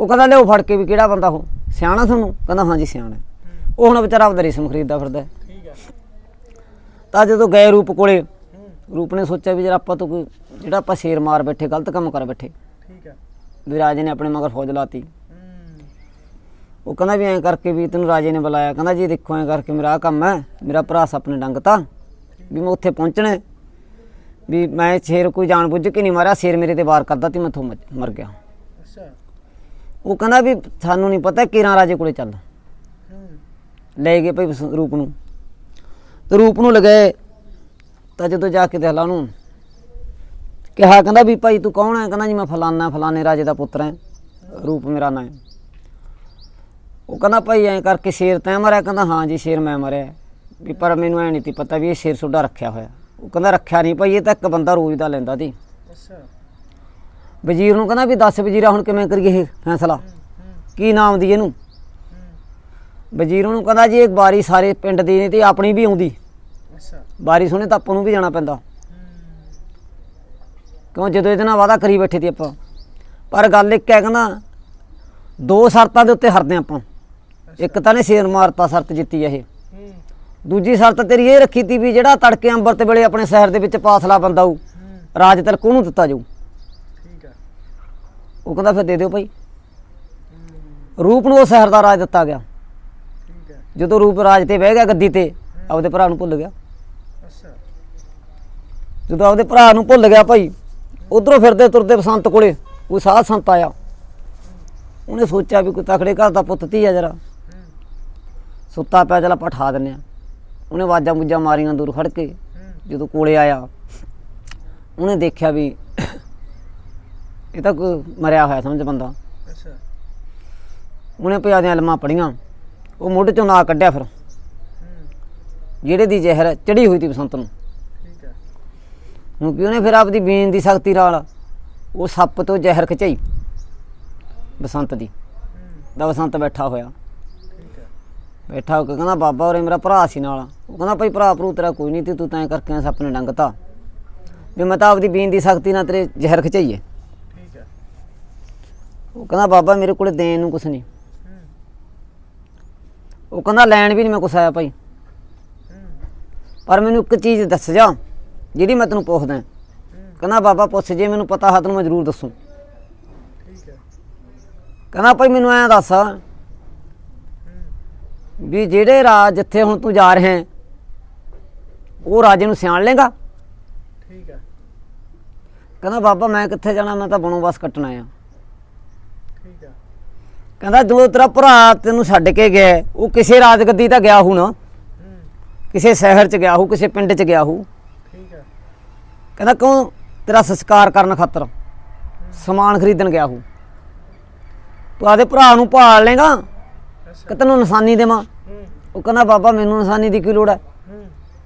ਉਹ ਕਹਿੰਦਾ ਲਿਓ ਫੜ ਕੇ ਵੀ ਕਿਹੜਾ ਬੰਦਾ ਉਹ? ਸਿਆਣਾ ਤੁਹਾਨੂੰ? ਕਹਿੰਦਾ ਹਾਂਜੀ ਸਿਆਣਾ ਉਹ ਹੁਣ ਵਿਚਾਰਾ ਆਪਦਾ ਰੇਸ਼ਮ ਖਰੀਦਦਾ ਫਿਰਦਾ ਹੈ। ਠੀਕ ਹੈ। ਤਾਂ ਜਦੋਂ ਗਏ ਰੂਪ ਕੋਲੇ ਰੂਪ ਨੇ ਸੋਚਿਆ ਵੀ ਜਰਾ ਆਪਾਂ ਤੋਂ ਕੋਈ ਜਿਹੜਾ ਆਪਾਂ ਸ਼ੇਰ ਮਾਰ ਬੈਠੇ ਗਲਤ ਕੰਮ ਕਰ ਬੈਠੇ। ਠੀਕ ਹੈ। ਵੀ ਰਾਜੇ ਨੇ ਆਪਣੇ ਮਗਰ ਫੌਜ ਲਾਤੀ। ਉਹ ਕਹਿੰਦਾ ਵੀ ਐਂ ਕਰਕੇ ਵੀ ਤੈਨੂੰ ਰਾਜੇ ਨੇ ਬੁਲਾਇਆ। ਕਹਿੰਦਾ ਜੀ ਦੇਖੋ ਐਂ ਕਰਕੇ ਮੇਰਾ ਆਹ ਕੰਮ ਹੈ ਮੇਰਾ ਭਰਾ ਸਪਨੇ ਡੰਗਤਾ। ਵੀ ਮੈਂ ਉੱਥੇ ਪਹੁੰਚਣਾ। ਵੀ ਮੈਂ ਸ਼ੇਰ ਕੋਈ ਜਾਣ ਬੁੱਝ ਕੇ ਨਹੀਂ ਮਾਰਿਆ ਸ਼ੇਰ ਮੇਰੇ ਤੇ ਵਾਰ ਕਰਦਾ ਤੇ ਮੈਥੋਂ ਮਰ- ਮਰ ਗਿਆ। ਅੱਛਾ। ਉਹ ਕਹਿੰਦਾ ਵੀ ਸਾਨੂੰ ਨਹੀਂ ਪਤਾ ਕਿਰਾਂ ਰਾਜੇ ਕੋਲੇ ਚੱਲ ਲੈ ਗਏ ਭਾਈ ਰੂਪ ਨੂੰ। ਤੇ ਰੂਪ ਨੂੰ ਲਗਾਏ। ਤਾਂ ਜਦੋਂ ਜਾ ਕੇ ਦੇਖ ਲਾ ਉਹਨੂੰ। ਕਿਹਾ ਕਹਿੰਦਾ ਵੀ ਭਾਈ ਤੂੰ ਕੌਣ ਹੈ ਕਹਿੰਦਾ ਜੀ ਮੈਂ ਫਲਾਨਾ ਫਲਾਣੇ ਰਾਜੇ ਦਾ ਪੁੱਤਰ ਹਾਂ ਰੂਪ ਮੇਰਾ ਨਾਂ ਹੈ ਉਹ ਕਹਿੰਦਾ ਭਾਈ ਐਂ ਕਰਕੇ ਸ਼ੇਰ ਤੈਂ ਮਰਿਆ? ਕਹਿੰਦਾ ਹਾਂ ਜੀ ਸ਼ੇਰ ਮੈਂ ਮਰਿਆ। ਵੀ ਪਰ ਮੈਨੂੰ ਐ ਨਹੀਂ ਤੀ ਪਤਾ ਵੀ ਇਹ ਸ਼ੇਰ ਸੁੱਡਾ ਰੱਖਿਆ ਹੋਇਆ। ਉਹ ਕਹਿੰਦਾ ਰੱਖਿਆ ਨਹੀਂ ਭਾਈ ਇਹ ਤਾਂ ਇੱਕ ਬੰਦਾ ਰੋਜ਼ ਦਾ ਲੈਂਦਾ ਸੀ ਅੱਛਾ। ਵਜ਼ੀਰ ਨੂੰ ਕਹਿੰਦਾ ਵੀ ਦੱਸ ਵਜ਼ੀਰਾ ਹੁਣ ਕਿਵੇਂ ਕਰੀਏ ਇਹ ਫੈਸਲਾ? ਕੀ ਨਾਮ ਦੀ ਇਹਨੂੰ? ਵਜ਼ੀਰ ਨੂੰ ਕਹਿੰਦਾ ਜੀ ਇੱਕ ਵਾਰੀ ਸਾਰੇ ਪਿੰਡ ਦੀ ਨਹੀਂ ਤੇ ਆਪਣੀ ਵੀ ਆਉਂਦੀ। ਅੱਛਾ। ਬਾਰੀ ਸੁਣੇ ਤਾਂ ਆਪਾਂ ਨੂੰ ਵੀ ਜਾਣਾ ਪੈਂਦਾ। ਕਿਉਂ ਜਦੋਂ ਇਹਦੇ ਨਾਲ ਵਾਦਾ ਕਰੀ ਬੈਠੇ ਤੇ ਆਪਾਂ। ਪਰ ਗੱਲ ਇੱਕ ਹੈ ਕਹਿੰਦਾ ਦੋ ਸ਼ਰਤਾਂ ਦੇ ਉੱਤੇ ਹਰਦੇ ਆਪਾਂ। ਇੱਕ ਤਾਂ ਨੇ ਸ਼ੇਰ ਮਾਰਤਾ ਸ਼ਰਤ ਜਿੱਤੀ ਇਹ। ਦੂਜੀ ਸ਼ਰਤ ਤੇਰੀ ਇਹ ਰੱਖੀ ਤੀ ਵੀ ਜਿਹੜਾ ਤੜਕੇ ਅੰਬਰ ਤੇ ਵੇਲੇ ਆਪਣੇ ਸ਼ਹਿਰ ਦੇ ਵਿੱਚ ਪਾਸਲਾ ਬੰਦਾ ਹੋਊ ਹੂੰ। ਰਾਜ ਤਲਕ ਉਹਨੂੰ ਦਿੱਤਾ ਜਾਊ। ਠੀਕ ਹੈ ਉਹ ਕਹਿੰਦਾ ਫਿਰ ਦੇ ਦਿਓ ਭਾਈ। ਰੂਪ ਨੂੰ ਉਹ ਸ਼ਹਿਰ ਦਾ ਰਾਜ ਦਿੱਤਾ ਗਿਆ। ਜਦੋਂ ਰੂਪ ਰਾਜ ਤੇ ਬਹਿ ਗਿਆ ਗੱਦੀ ਤੇ ਆਪਦੇ ਭਰਾ ਨੂੰ ਭੁੱਲ ਗਿਆ। ਜਦੋਂ ਆਪਦੇ ਭਰਾ ਨੂੰ ਭੁੱਲ ਗਿਆ ਭਾਈ ਉਧਰੋਂ ਫਿਰਦੇ ਤੁਰਦੇ ਬਸੰਤ ਕੋਲੇ ਕੋਈ ਸਾਧ ਸੰਤ ਆਇਆ। ਉਹਨੇ ਸੋਚਿਆ ਵੀ ਕੋਈ ਤਕੜੇ ਘਰ ਦਾ ਪੁੱਤ ਧੀ ਆ ਜਰਾ। ਸੁੱਤਾ ਪਿਆ ਚਲ ਆਪਾਂ ਠਾ ਦਿੰਨੇ ਆ ਉਹਨੇ ਵਾਜਾਂ ਬੁੱਜਾਂ ਮਾਰੀਆਂ ਦੂਰ ਖੜ ਕੇ ਜਦੋਂ ਕੋਲੇ ਆਇਆ। ਉਹਨੇ ਦੇਖਿਆ ਵੀ *coughs* ਇਹ ਤਾਂ ਕੋਈ ਮਰਿਆ ਹੋਇਆ ਸਮਝ ਬੰਦਾ। ਅੱਛਾ। ਉਹਨੇ ਪਿਆ ਦੀਆਂ ਲੰਮਾਂ ਪੜੀਆਂ ਉਹ ਮੁੱਢ ਚੋਂ ਨਾ ਕੱਢਿਆ ਫਿਰ। ਜਿਹੜੇ ਦੀ ਜ਼ਹਿਰ ਚੜੀ ਹੋਈ ਤੀ ਬਸੰਤ ਨੂੰ। ਹੁਣ ਕਿ ਉਹਨੇ ਫਿਰ ਆਪਦੀ ਬੀਨ ਦੀ ਸ਼ਕਤੀ ਨਾਲ ਉਹ ਸੱਪ ਤੋਂ ਜ਼ਹਿਰ ਖਿਚਾਈ। ਬਸੰਤ ਦੀ। ਦਾ ਬਸੰਤ ਬੈਠਾ ਹੋਇਆ। ਬੈਠਾ ਹੋ। ਕੇ ਕਹਿੰਦਾ ਬਾਬਾ ਉਰੇ ਮੇਰਾ ਭਰਾ ਸੀ ਨਾਲ। ਉਹ ਕਹਿੰਦਾ ਭਾਈ ਭਰਾ ਭਰੂ ਤੇਰਾ ਕੋਈ ਨਹੀਂ ਤੇ ਤੂੰ ਤਾਂ ਕਰਕੇ ਸੱਪ ਨੇ ਡੰਗਤਾ। ਵੀ ਮੈਂ ਤਾਂ ਆਪਦੀ ਬੀਨ ਦੀ ਸ਼ਕਤੀ ਨਾਲ ਤੇਰੇ ਜ਼ਹਿਰ ਖਿਚਾਈਏ ਠੀਕ ਹੈ। ਉਹ ਕਹਿੰਦਾ ਬਾਬਾ ਮੇਰੇ ਕੋਲੇ ਦੇਣ ਨੂੰ ਕੁਛ ਨਹੀਂ। ਉਹ ਕਹਿੰਦਾ ਲੈਣ ਵੀ ਨਹੀਂ ਮੈਂ ਕੁਛ ਆਇਆ ਭਾਈ। ਪਰ ਮੈਨੂੰ ਇੱਕ ਚੀਜ਼ ਦੱਸ ਜਾ। ਜਿਹੜੀ ਮੈਂ ਤੈਨੂੰ ਪੁੱਛਦਾ ਹੂੰ। ਕਹਿੰਦਾ ਬਾਬਾ ਪੁੱਛ ਜੇ ਮੈਨੂੰ ਪਤਾ ਹੱਥ ਨੂੰ ਮੈਂ ਜ਼ਰੂਰ ਦੱਸੂ। ਠੀਕ ਹੈ। ਕਹਿੰਦਾ ਭਾਈ ਮੈਨੂੰ ਐਂ ਦੱਸ ਹੂੰ ਵੀ ਜਿਹੜੇ ਰਾਜ ਜਿੱਥੇ ਹੁਣ ਤੂੰ ਜਾ ਰਿਹਾ ਹੈ ਉਹ ਰਾਜੇ ਨੂੰ ਸਿਆਣ ਲੇਗਾ ਠੀਕ ਹੈ। ਕਹਿੰਦਾ ਬਾਬਾ ਮੈਂ ਕਿੱਥੇ ਜਾਣਾ? ਮੈਂ ਤਾਂ ਬਣੋ ਬਸ ਕੱਟਣਾ ਆ ਠੀਕ ਹੈ। ਕਹਿੰਦਾ ਜਦੋਂ ਤੇਰਾ ਭਰਾ ਤੈਨੂੰ ਛੱਡ ਕੇ ਗਿਆ ਹੈ, ਉਹ ਕਿਸੇ ਰਾਜ ਗੱਦੀ ਤਾਂ ਗਿਆ ਹੂ ਨਾ। ਹੂੰ। ਕਿਸੇ ਸ਼ਹਿਰ ਚ ਗਿਆ ਹੂ ਕਿਸੇ ਪਿੰਡ ਚ ਗਿਆ ਹੂ ਹੈ ਕਹਿੰਦਾ ਕਿਉਂ ਤੇਰਾ ਸੰਸਕਾਰ ਕਰਨ ਖਾਤਰ ਸਮਾਨ ਖਰੀਦਣ ਗਿਆ ਹੂ ਤੂੰ ਆਦੇ ਭਰਾ ਨੂੰ ਭਾਲ ਲੇਗਾ ਕਿ ਤੈਨੂੰ ਨਿਸ਼ਾਨੀ ਦੇਵਾਂ? ਉਹ ਕਹਿੰਦਾ ਬਾਬਾ ਮੈਨੂੰ ਨਿਸ਼ਾਨੀ ਦੀ ਕੀ ਲੋੜ ਹੈ?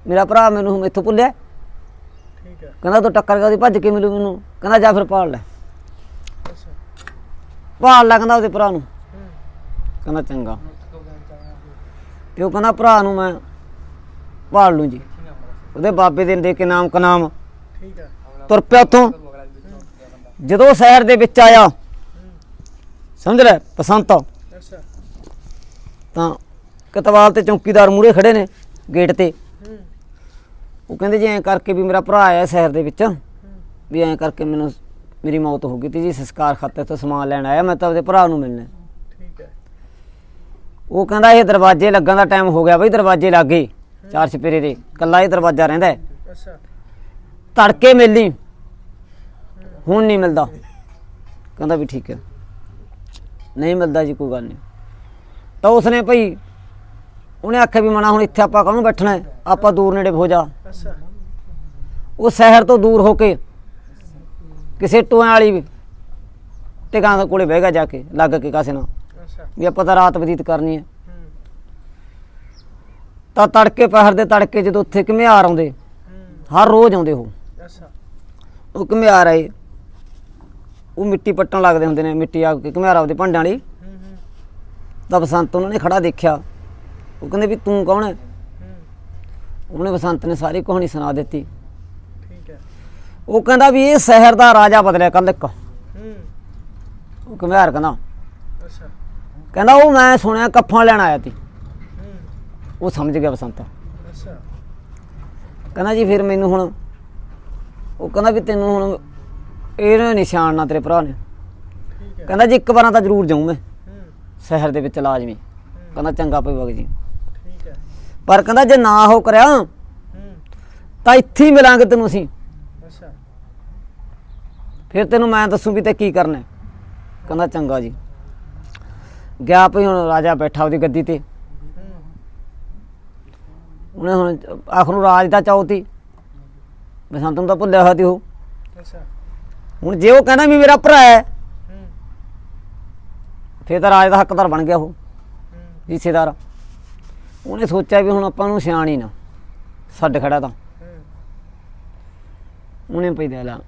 ਮੇਰਾ ਭਰਾ ਮੈਨੂੰ ਇੱਥੋਂ ਭੁੱਲਿਆ ਠੀਕ ਹੈ। ਕਹਿੰਦਾ ਤੂੰ ਟੱਕਰ ਗਿਆ ਉਹਦੀ ਭੱਜ ਕੇ ਮਿਲੂ ਮੈਨੂੰ। ਕਹਿੰਦਾ ਜਾ ਫਿਰ ਭਾਲ ਲੈ। ਭਾਲ ਲੈ ਕਹਿੰਦਾ ਉਹਦੇ ਭਰਾ ਨੂੰ। ਕਹਿੰਦਾ ਚੰਗਾ। ਤੇ ਉਹ ਕਹਿੰਦਾ ਭਰਾ ਨੂੰ ਮੈਂ ਭਾਲ ਲੂੰ ਜੀ। ਉਹਦੇ ਬਾਬੇ ਦੇ ਦੇ ਕੇ ਨਾਮ ਕਨਾਮ ਤੁਰ ਪਿਆ ਉੱਥੋਂ। ਜਦੋਂ ਸ਼ਹਿਰ ਦੇ ਵਿੱਚ ਆਇਆ ਸਮਝ ਲੈ ਪਸੰਤ ਤਾਂ ਕਤਵਾਲ ਤੇ ਚੌਕੀਦਾਰ ਮੂਰੇ ਖੜੇ ਨੇ ਗੇਟ ਤੇ। ਉਹ ਕਹਿੰਦੇ ਜੀ ਐਂ ਕਰਕੇ ਵੀ ਮੇਰਾ ਭਰਾ ਆਇਆ ਸ਼ਹਿਰ ਦੇ ਵਿੱਚ ਵੀ ਐਂ ਕਰਕੇ ਮੈਨੂੰ ਮੇਰੀ ਮੌਤ ਹੋ ਗਈ ਤੇ ਜੀ ਸੰਸਕਾਰ ਖਾਤੇ ਤੋਂ ਸਮਾਨ ਲੈਣ ਆਇਆ ਮੈਂ ਤਾਂ ਉਹਦੇ ਭਰਾ ਨੂੰ ਮਿਲਣਾ। ਹੈ। ਠੀਕ ਹੈ ਉਹ ਕਹਿੰਦਾ ਇਹ ਦਰਵਾਜ਼ੇ ਲੱਗਣ ਦਾ ਟਾਈਮ ਹੋ ਗਿਆ ਬਈ ਦਰਵਾਜ਼ੇ ਲੱਗ ਚਾਰ ਛਪੇਰੇ ਦੇ ਕੱਲਾ ਇਹ ਦਰਵਾਜ਼ਾ ਰਹਿੰਦਾ ਹੈ। ਅੱਛਾ। ਤੜਕੇ ਮਿਲਣੀ ਹੁਣ ਨਹੀਂ ਮਿਲਦਾ। ਕਹਿੰਦਾ ਵੀ ਠੀਕ ਹੈ। ਨਹੀਂ ਮਿਲਦਾ ਜੀ ਕੋਈ ਗੱਲ ਨਹੀਂ। ਤਾਂ ਉਸਨੇ ਭਈ ਉਹਨੇ ਆਖਿਆ ਵੀ ਮਣਾ ਹੁਣ ਇੱਥੇ ਆਪਾਂ ਕਾਹਨੂੰ ਬੈਠਣਾ ਹੈ? ਆਪਾਂ ਦੂਰ ਨੇੜੇ ਹੋ ਜਾ। ਅੱਛਾ ਉਹ ਸ਼ਹਿਰ ਤੋਂ ਦੂਰ ਹੋ ਕੇ ਕਿਸੇ ਟੋਆਂ ਵਾਲੀ ਟਿਕਾਂ ਦੇ ਕੋਲੇ ਬਹਿ ਗਿਆ ਜਾ ਕੇ ਲੱਗ ਕੇ ਕਾਸੇ ਨਾਲ। ਅੱਛਾ। ਵੀ ਆਪਾਂ ਤਾਂ ਰਾਤ ਬਤੀਤ ਕਰਨੀ ਹੈ। ਹੂੰ। ਤਾਂ ਤੜਕੇ ਪਹਿਰ ਦੇ ਤੜਕੇ ਜਦੋਂ ਉੱਥੇ ਘੁਮਿਆਰ ਆਉਂਦੇ ਹੂੰ। ਹਰ ਰੋਜ਼ ਆਉਂਦੇ ਉਹ। ਉਹ ਘੁਮਿਆਰ ਆਏ। ਉਹ ਮਿੱਟੀ ਪੱਟਣ ਲੱਗਦੇ ਹੁੰਦੇ ਨੇ ਮਿੱਟੀ ਆ ਕੇ ਘੁਮਿਆਰ ਆਪਦੇ ਭਾਂਡਾਂ ਵਾਲੀ। ਤਾਂ ਬਸੰਤ ਉਹਨਾਂ ਨੇ ਖੜਾ ਦੇਖਿਆ। ਉਹ ਕਹਿੰਦੇ ਵੀ ਤੂੰ ਕੌਣ ਹੈ? ਉਹਨੇ ਬਸੰਤ ਨੇ ਸਾਰੀ ਕਹਾਣੀ ਸੁਣਾ ਦਿੱਤੀ। ਠੀਕ ਹੈ। ਉਹ ਕਹਿੰਦਾ ਵੀ ਇਹ ਸ਼ਹਿਰ ਦਾ ਰਾਜਾ ਬਦਲਿਆ ਕੱਲ ਇੱਕ। ਹੂੰ। ਉਹ ਘੁਮਿਆਰ ਕਹਿੰਦਾ। ਅੱਛਾ। ਕਹਿੰਦਾ ਉਹ ਮੈਂ ਸੁਣਿਆ ਕੱਫਾਂ ਲੈਣ ਆਇਆ ਸੀ। ਹੂੰ। ਉਹ ਸਮਝ ਗਿਆ ਬਸੰਤ। ਅੱਛਾ। ਕਹਿੰਦਾ ਜੀ ਫਿਰ ਮੈਨੂੰ ਹੁਣ ਉਹ ਕਹਿੰਦਾ ਵੀ ਤੈਨੂੰ ਹੁਣ ਇਹਨੇ ਨਿਸ਼ਾਨ ਨਾ ਤੇਰੇ ਭਰਾ ਨੇ। ਠੀਕ ਹੈ। ਕਹਿੰਦਾ ਜੀ ਇੱਕ ਵਾਰਾਂ ਤਾਂ ਜ਼ਰੂਰ ਜਾਊਂ ਮੈਂ। ਹੂੰ। ਸ਼ਹਿਰ ਦੇ ਵਿੱਚ ਲਾਜ਼ਮੀ ਕਹਿੰਦਾ ਚੰਗਾ ਪਈ ਵਗ ਜੀ। ਠੀਕ ਹੈ। ਪਰ ਕਹਿੰਦਾ ਜੇ ਨਾ ਉਹ ਕਰਿਆ ਹੂੰ। ਤਾਂ ਇੱਥੇ ਹੀ ਮਿਲਾਂਗੇ ਤੈਨੂੰ ਅਸੀਂ। ਅੱਛਾ। ਫਿਰ ਤੈਨੂੰ ਮੈਂ ਦੱਸੂ ਵੀ ਤੇ ਕੀ ਕਰਨਾ ਹੈ। ਕਹਿੰਦਾ ਚੰਗਾ ਜੀ। ਗਿਆ ਭਈ ਹੁਣ ਰਾਜਾ ਬੈਠਾ ਉਹਦੀ ਗੱਦੀ ਤੇ। ਹੂੰ। ਉਹਨੇ ਹੁਣ ਆਖਰ ਨੂੰ ਰਾਜ ਦਾ ਚਾਉਤੀ ਬਸੰਤ ਨੂੰ ਤਾਂ ਭੁੱਲਿਆ ਹੋਇਆ ਤੀ ਉਹ। ਅੱਛਾ। ਹੁਣ ਜੇ ਉਹ ਕਹਿੰਦਾ ਵੀ ਮੇਰਾ ਭਰਾ ਹੈ ਹੂੰ। ਫਿਰ ਤਾਂ ਰਾਜ ਦਾ ਹੱਕਦਾਰ ਬਣ ਗਿਆ ਉਹ ਹੂੰ। ਹਿੱਸੇਦਾਰ ਉਹਨੇ ਸੋਚਿਆ ਵੀ ਹੁਣ ਆਪਾਂ ਨੂੰ ਸਿਆਣ ਹੀ ਨਾ ਛੱਡ ਖੜਾ ਤਾਂ। ਹੂੰ। ਉਹਨੇ ਪਈ ਦੇ ਲਾ।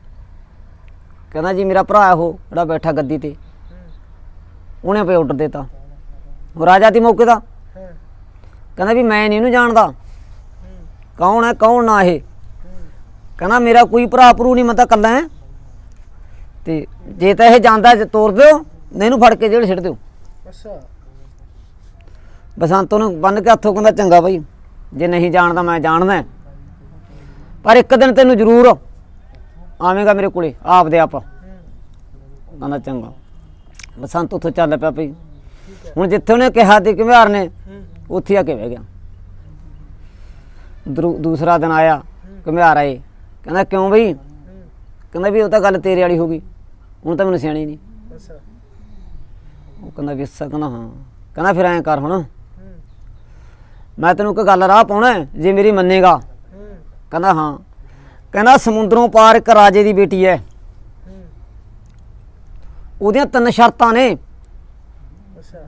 ਕਹਿੰਦਾ ਜੀ ਮੇਰਾ ਭਰਾ ਉਹ ਜਿਹੜਾ ਬੈਠਾ ਗੱਦੀ ਤੇ। ਉਹਨੇ ਪਈ ਆਰਡਰ ਦਿੱਤਾ। ਉਹ ਰਾਜਾ ਦੀ ਮੌਕੇ ਦਾ। ਹਾਂ। ਕਹਿੰਦਾ ਵੀ ਮੈਂ ਨਹੀਂ ਇਹਨੂੰ ਜਾਣਦਾ। ਕੌਣ ਹੈ ਕੌਣ ਨਾ ਇਹ। ਕਹਿੰਦਾ ਮੇਰਾ ਕੋਈ ਭਰਾ ਭਰੂ ਨਹੀਂ ਮੈਂ ਤਾਂ ਇਕੱਲਾ ਹੈ। ਤੇ ਜੇ ਤਾਂ ਇਹ ਜਾਂਦਾ ਜੇ ਤੋਰ ਦਿਓ ਨਹੀਂ ਇਹਨੂੰ ਫੜ ਕੇ ਜੇਲ੍ਹ ਛੱਡ ਦਿਓ। ਅੱਛਾ। ਬਸੰਤ ਨੂੰ ਬੰਨ ਕੇ ਹੱਥੋਂ ਕਹਿੰਦਾ ਚੰਗਾ ਭਾਈ ਜੇ ਨਹੀਂ ਜਾਣਦਾ ਮੈਂ ਜਾਣਦਾ। ਪਰ ਇੱਕ ਦਿਨ ਤੈਨੂੰ ਜ਼ਰੂਰ ਆਵੇਂਗਾ ਮੇਰੇ ਕੋਲੇ ਆਪ ਦੇ ਆਪ। ਕਹਿੰਦਾ ਚੰਗਾ। ਬਸੰਤ ਉੱਥੋਂ ਚੱਲ ਪਿਆ ਭਈ ਹੁਣ ਜਿੱਥੇ ਉਹਨੇ ਕਿਹਾ ਤੇ ਘੁਮਿਆਰ ਨੇ ਉੱਥੇ ਆ ਕੇ ਬਹਿ ਗਿਆ। ਦੂਸਰਾ ਦਿਨ ਆਇਆ ਘੁਮਿਆਰ ਆਏ। ਕਹਿੰਦਾ ਕਿਉਂ ਬਈ? ਕਹਿੰਦਾ ਵੀ ਉਹ ਤਾਂ ਗੱਲ ਤੇਰੇ ਵਾਲੀ ਹੋ ਗਈ। ਹੁਣ ਤਾਂ ਮੈਨੂੰ ਸਿਆਣੀ ਨਹੀਂ। ਅੱਛਾ। ਉਹ ਕਹਿੰਦਾ ਵੀ ਅੱਛਾ ਕਹਿੰਦਾ ਹਾਂ। ਕਹਿੰਦਾ ਫਿਰ ਐਂ ਕਰ ਹੁਣ। ਮੈਂ ਤੈਨੂੰ ਇੱਕ ਗੱਲ ਰਾਹ ਪਾਉਣਾ ਜੇ ਮੇਰੀ ਮੰਨੇਗਾ। ਕਹਿੰਦਾ ਹਾਂ। ਕਹਿੰਦਾ ਸਮੁੰਦਰੋਂ ਪਾਰ ਇੱਕ ਰਾਜੇ ਦੀ ਬੇਟੀ ਹੂੰ। ਉਹਦੀਆਂ ਤਿੰਨ ਸ਼ਰਤਾਂ ਨੇ। ਅੱਛਾ।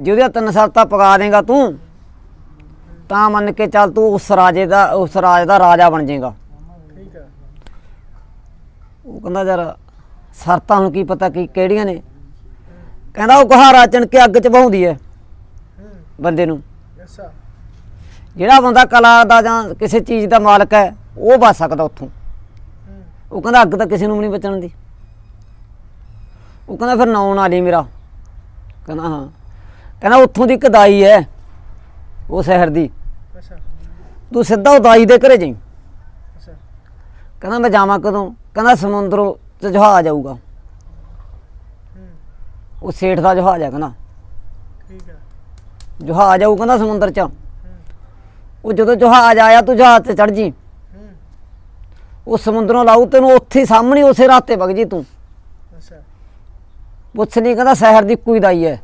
ਜੇ ਉਹਦੀਆਂ ਤਿੰਨ ਸ਼ਰਤਾਂ ਪਗਾ ਦੇਗਾ ਤੂੰ ਤਾਂ ਮੰਨ ਕੇ ਚੱਲ ਤੂੰ ਉਸ ਰਾਜੇ ਦਾ ਉਸ ਰਾਜ ਦਾ ਰਾਜਾ ਬਣ ਜਾਏਗਾ। ਉਹ ਕਹਿੰਦਾ ਯਾਰ ਸ਼ਰਤਾਂ ਹੁਣ ਕੀ ਪਤਾ ਕੀ ਕਿਹੜੀਆਂ ਨੇ। ਕਹਿੰਦਾ ਉਹ ਗੁਹਾਰਾ ਚਣ ਕੇ ਅੱਗ ਚ ਬਹਾਉਂਦੀ ਹੂੰ ਬੰਦੇ ਨੂੰ। ਅੱਛਾ ਜਿਹੜਾ ਬੰਦਾ ਕਲਾ ਦਾ ਜਾਂ ਕਿਸੇ ਚੀਜ਼ ਦਾ ਮਾਲਕ ਹੈ ਉਹ ਬਚ ਸਕਦਾ ਉੱਥੋਂ। ਉਹ ਕਹਿੰਦਾ ਅੱਗ ਤਾਂ ਕਿਸੇ ਨੂੰ ਵੀ ਨਹੀਂ ਬਚਣ ਦੀ। ਉਹ ਕਹਿੰਦਾ ਫਿਰ ਨਾਉ ਨਾ ਲਈ ਮੇਰਾ। ਕਹਿੰਦਾ ਹਾਂ। ਕਹਿੰਦਾ ਉੱਥੋਂ ਦੀ ਕਦਾਈ ਹੈ ਉਹ ਸ਼ਹਿਰ ਦੀ। ਅੱਛਾ। ਤੂੰ ਸਿੱਧਾ ਉਹ ਦਾਈ ਦੇ ਘਰੇ ਜਾਈਂ। ਅੱਛਾ। ਕਹਿੰਦਾ ਮੈਂ ਜਾਵਾਂ ਕਦੋਂ? ਕਹਿੰਦਾ ਸਮੁੰਦਰੋਂ ਚ ਜਹਾਜ਼ ਆਊਗਾ। ਹੂੰ ਉਹ ਸੇਠ ਦਾ ਜਹਾਜ਼ ਹੈ ਕਹਿੰਦਾ। ਠੀਕ ਹੈ ਜਹਾਜ਼ ਆਊ ਕਹਿੰਦਾ ਸਮੁੰਦਰ ਚ। ਉਹ ਜਦੋਂ ਜਹਾਜ਼ ਆਇਆ ਤੂੰ ਜਹਾਜ਼ ਤੇ ਚੜ ਜੀ। ਹੂੰ। ਉਹ ਸਮੁੰਦਰੋਂ ਲਾਊ ਤੈਨੂੰ ਉੱਥੇ ਹੀ ਸਾਹਮਣੇ ਉਸੇ ਰਾਤੇ ਵਗ ਜੀ ਤੂੰ। ਅੱਛਾ। ਪੁੱਛ ਲਈ ਕਹਿੰਦਾ ਸ਼ਹਿਰ ਦੀ ਕੋਈ ਦਾਈ ਹੈ।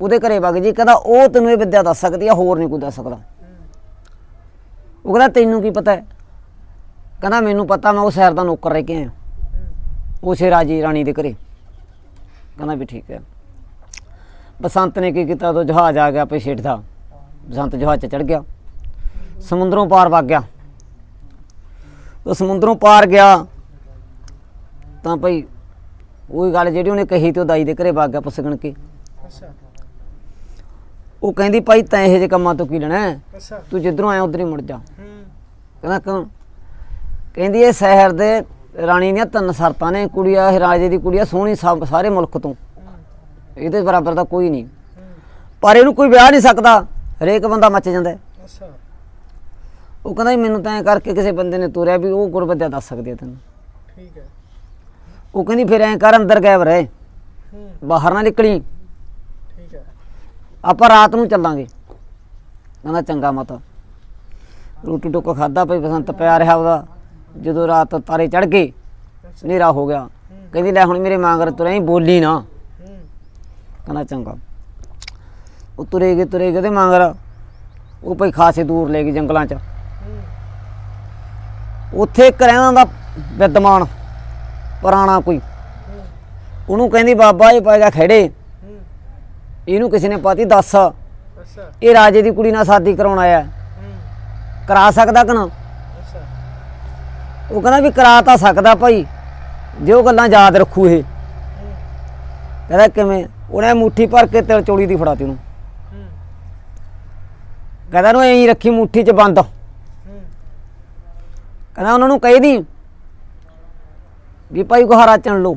ਉਹਦੇ ਘਰੇ ਵਗ ਜੀ ਕਹਿੰਦਾ ਉਹ ਤੈਨੂੰ ਇਹ ਵਿਦਿਆ ਦੱਸ ਸਕਦੀ ਆ ਹੋਰ ਨਹੀਂ ਕੋਈ ਦੱਸ ਸਕਦਾ। ਉਹ ਕਹਿੰਦਾ ਤੈਨੂੰ ਕੀ ਪਤਾ ਹੈ ਕਹਿੰਦਾ ਮੈਨੂੰ ਪਤਾ ਮੈਂ ਉਹ ਸ਼ਹਿਰ ਦਾ ਨੌਕਰ ਰਹਿ ਕੇ ਆਇਆ। ਉਸੇ ਰਾਜੀ ਰਾਣੀ ਦੇ ਘਰੇ। ਕਹਿੰਦਾ ਵੀ ਠੀਕ ਹੈ। ਬਸੰਤ ਨੇ ਕੀ ਕੀਤਾ? ਉਦੋਂ ਜਹਾਜ਼ ਆ ਗਿਆ ਛੇੜ ਦਾ ਬਸੰਤ ਜਹਾਜ਼ 'ਚ ਚੜ ਗਿਆ। ਸਮੁੰਦਰੋਂ ਪਾਰ ਵਗ ਗਿਆ। ਉਹ ਸਮੁੰਦਰੋਂ ਪਾਰ ਗਿਆ ਤਾਂ ਭਈ ਉਹੀ ਗੱਲ ਜਿਹੜੀ ਉਹਨੇ ਕਹੀ ਤੇ ਉਹ ਦਾਈ ਦੇ ਘਰੇ ਵਗ ਗਿਆ ਪੁੱਛਣ ਕੇ। ਅੱਛਾ। ਉਹ ਕਹਿੰਦੀ ਭਾਈ ਤੈਂ ਇਹੋ ਜਿਹੇ ਕੰਮਾਂ ਤੋਂ ਕੀ ਲੈਣਾ ਤੂੰ ਜਿੱਧਰੋਂ ਆਇਆ ਉਧਰ ਹੀ ਮੁੜ ਜਾ। ਕਹਿੰਦਾ ਕਿਉਂ? ਕਹਿੰਦੀ ਇਹ ਸ਼ਹਿਰ ਦੇ ਰਾਣੀ ਦੀਆਂ ਤਿੰਨ ਸ਼ਰਤਾਂ ਨੇ ਕੁੜੀਆ ਇਹ ਰਾਜੇ ਦੀ ਕੁੜੀਆ ਸੋਹਣੀ ਸਭ ਸਾਰੇ ਮੁਲਕ ਤੋਂ। ਇਹਦੇ ਬਰਾਬਰ ਦਾ ਕੋਈ ਨਹੀਂ। ਪਰ ਇਹਨੂੰ ਕੋਈ ਵਿਆਹ ਨਹੀਂ ਸਕਦਾ। ਹਰੇਕ ਬੰਦਾ ਮੱਚ ਜਾਂਦਾ ਹੈ। ਅੱਛਾ। ਉਹ ਕਹਿੰਦਾ ਜੀ ਮੈਨੂੰ ਤਾਂ ਐਂ ਕਰਕੇ ਕਿਸੇ ਬੰਦੇ ਨੇ ਤੋਰਿਆ ਵੀ ਉਹ ਗੁਰਬੱਦਿਆ ਦੱਸ ਸਕਦੀ ਹੈ ਤੈਨੂੰ। ਠੀਕ ਹੈ। ਉਹ ਕਹਿੰਦੀ ਫਿਰ ਐਂ ਕਰ ਅੰਦਰ ਗਾਇਬ ਰਹੇ। ਹੂੰ। ਬਾਹਰ ਨਾ ਨਿਕਲੀ। ਠੀਕ ਹੈ। ਆਪਾਂ ਰਾਤ ਨੂੰ ਚੱਲਾਂਗੇ। ਕਹਿੰਦਾ ਚੰਗਾ ਮਾਤਾ। ਰੋਟੀ ਟੋਕਾ ਖਾਦਾ ਪਈ ਬਸੰਤ ਪਿਆ ਰਿਹਾ ਉਹਦਾ। ਜਦੋਂ ਰਾਤ ਤਾਰੇ ਚੜ ਗਏ ਹਨੇਰਾ ਹੋ ਗਿਆ। ਕਹਿੰਦੀ ਲੈ ਹੁਣ ਮੇਰੇ ਮਾਂਗਰ ਤੁਰਿਆ ਹੀ ਬੋਲੀ ਨਾ। ਕਹਿੰਦਾ ਚੰਗਾ। ਉਹ ਤੁਰੇ ਗਏ ਤੁਰੇ ਗਏ ਤੇ ਮੰਗਰ ਉਹ ਭਈ ਖਾਸੇ ਦੂਰ ਲੈ ਗਏ ਜੰਗਲਾਂ 'ਚ। ਉੱਥੇ ਇੱਕ ਰਹਿੰਦਾ ਦਾ ਵਿਦਮਾਨ ਪੁਰਾਣਾ ਕੋਈ। ਉਹਨੂੰ ਕਹਿੰਦੀ ਬਾਬਾ ਇਹ ਪਏਗਾ ਖੜੇ। ਇਹਨੂੰ ਕਿਸੇ ਨੇ ਪਾਤੀ ਦੱਸ। ਇਹ ਰਾਜੇ ਦੀ ਕੁੜੀ ਨਾਲ ਸ਼ਾਦੀ ਕਰਾਉਣ ਆਇਆ। ਕਰਾ ਸਕਦਾ ਕਿ ਨਾ? ਉਹ ਕਹਿੰਦਾ ਵੀ ਕਰਾ ਤਾਂ ਸਕਦਾ ਭਾਈ, ਜੇ ਉਹ ਗੱਲਾਂ ਯਾਦ ਰੱਖੂ ਇਹ। ਕਹਿੰਦਾ ਕਿਵੇਂ? ਉਹਨੇ ਮੁੱਠੀ ਭਰ ਕੇ ਤਿਲ ਚੋਲੀ ਦੀ ਫੜਾਤੀ ਉਹਨੂੰ। ਹੂੰ ਕਹਿੰਦਾ ਨੂੰ ਐਂ ਰੱਖੀ ਮੁੱਠੀ 'ਚ ਬੰਦ। ਕਹਿੰਦਾ ਉਹਨਾਂ ਨੂੰ ਕਹੀ ਦੀ ਵੀ ਭਾਈ ਗੁਹਾਰਾ ਚਣ ਲੋ